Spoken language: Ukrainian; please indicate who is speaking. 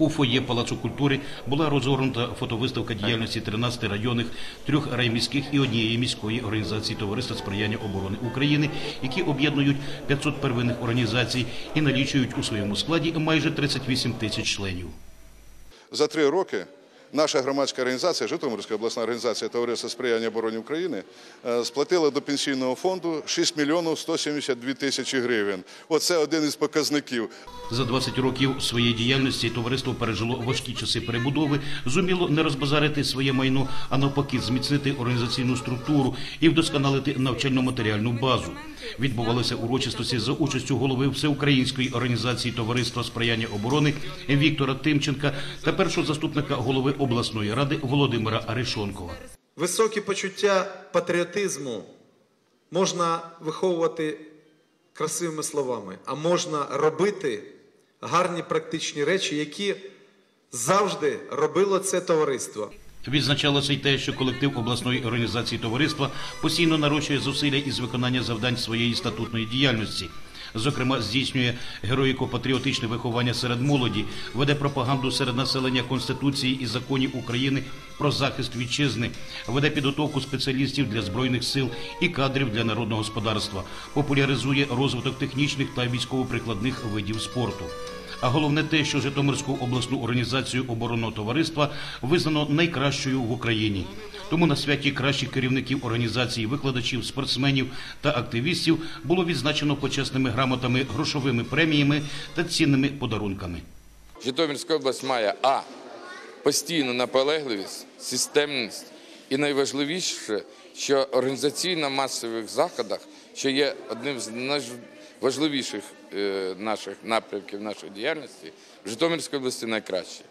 Speaker 1: У фоє Палацу культури була розгорнута фотовиставка діяльності 13 районних, трьох райміських і однієї міської організації Товариства сприяння оборони України, які об'єднують 500 первинних організацій і налічують у своєму складі майже 38 тисяч членів.
Speaker 2: За три роки наша громадська організація, Житомирська обласна організація Товариства сприяння обороні України, е, сплатила до пенсійного фонду 6 мільйонів 172 тисячі гривень. Оце один із показників.
Speaker 1: За 20 років своєї діяльності товариство пережило важкі часи перебудови, зуміло не розбазарити своє майно, а навпаки, зміцнити організаційну структуру і вдосконалити навчально-матеріальну базу. Відбувалися урочистості за участю голови Всеукраїнської організації Товариства сприяння оборони Віктора Тимченка та першого заступника голови обласної ради Володимира Арешонкова.
Speaker 3: Високі почуття патріотизму можна виховувати красивими словами, а можна робити гарні практичні речі, які завжди робило це товариство.
Speaker 1: Відзначалося й те, що колектив обласної організації товариства постійно нарощує зусилля із виконання завдань своєї статутної діяльності. Зокрема, здійснює героїко-патріотичне виховання серед молоді, веде пропаганду серед населення Конституції і законів України про захист вітчизни, веде підготовку спеціалістів для збройних сил і кадрів для народного господарства, популяризує розвиток технічних та військово-прикладних видів спорту. А головне те, що Житомирську обласну організацію оборонного товариства визнано найкращою в Україні. Тому на святі кращих керівників організації, викладачів, спортсменів та активістів було відзначено почесними грамотами, грошовими преміями та цінними подарунками.
Speaker 4: Житомирська область має А. Постійну наполегливість, системність і найважливіше, що організаційно масових заходах, що є одним з найважливіших е, наших напрямків нашої діяльності, в Житомирській області найкраще.